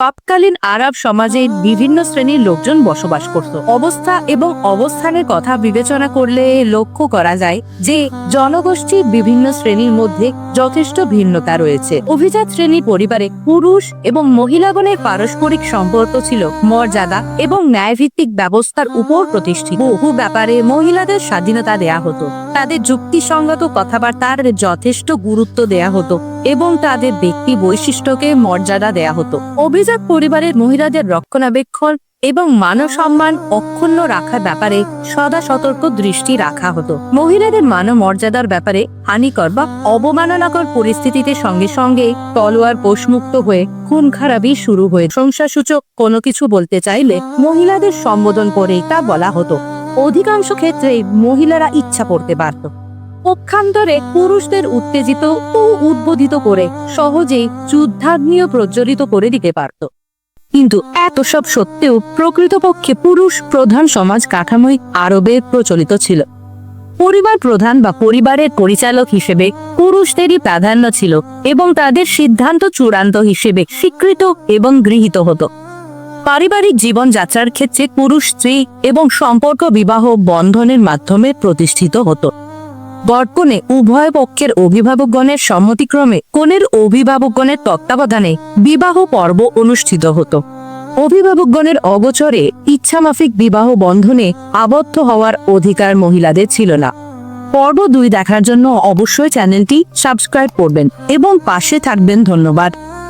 তৎকালীন আরব সমাজে বিভিন্ন শ্রেণির লোকজন বসবাস করত। অবস্থা এবং অবস্থানের কথা বিবেচনা করলে লক্ষ্য করা যায় যে, জনগোষ্ঠীর বিভিন্ন শ্রেণির মধ্যে যথেষ্ট ভিন্নতা রয়েছে। অভিজাত শ্রেণির পরিবারে পুরুষ এবং মহিলাগণের পারস্পরিক সম্পর্ক ছিল মর্যাদা এবং ন্যায়ভিত্তিক ব্যবস্থার উপর প্রতিষ্ঠিত। বহু ব্যাপারে মহিলাদের স্বাধীনতা দেয়া হতো। তাদের যুক্তিসঙ্গত কথাবার্তার যথেষ্ট গুরুত্ব দেয়া হতো এবং তাদের ব্যক্তি বৈশিষ্ট্যকে মর্যাদা দেয়া হতো। অভিজাত পরিবারের মহিলাদের রক্ষণাবেক্ষণ এবং মানব সম্মান অক্ষুণ্ণ রাখার ব্যাপারে সদা সতর্ক দৃষ্টি রাখা হতো। মহিলাদের মানব মর্যাদার ব্যাপারে হানিকর বা অবমাননাকর পরিস্থিতিতে সঙ্গে সঙ্গে তলোয়ার পোষমুক্ত হয়ে খুন খারাপই শুরু হয়ে সংসারসূচক কোনো কিছু বলতে চাইলে মহিলাদের সম্বোধন করে তা বলা হতো। অধিকাংশ ক্ষেত্রেই মহিলারা ইচ্ছা করতে পারত পক্ষান্তরে পুরুষদের উত্তেজিত ও উদ্বোধিত করে সহজেই যুদ্ধাগ্নিও প্রজ্বলিত করে দিতে পারত। কিন্তু এত সব সত্ত্বেও প্রকৃতপক্ষে পুরুষ প্রধান সমাজ কাঠামোই আরবে প্রচলিত ছিল। পরিবার প্রধান বা পরিবারের পরিচালক হিসেবে পুরুষদেরই প্রাধান্য ছিল এবং তাদের সিদ্ধান্ত চূড়ান্ত হিসেবে স্বীকৃত এবং গৃহীত হতো। পারিবারিক জীবনযাত্রার ক্ষেত্রে পুরুষ, স্ত্রী এবং সম্পর্ক বিবাহ বন্ধনের মাধ্যমে প্রতিষ্ঠিত হতো। বর্তনে উভয় পক্ষের অভিভাবকগণের সম্মতিক্রমে কনের অভিভাবকগণের তত্ত্বাবধানে বিবাহ পর্ব অনুষ্ঠিত হতো। অভিভাবকগণের অগোচরে ইচ্ছামাফিক বিবাহ বন্ধনে আবদ্ধ হওয়ার অধিকার মহিলাদের ছিল না। পর্ব দুই দেখার জন্য অবশ্যই চ্যানেলটি সাবস্ক্রাইব করবেন এবং পাশে থাকবেন ধন্যবাদ।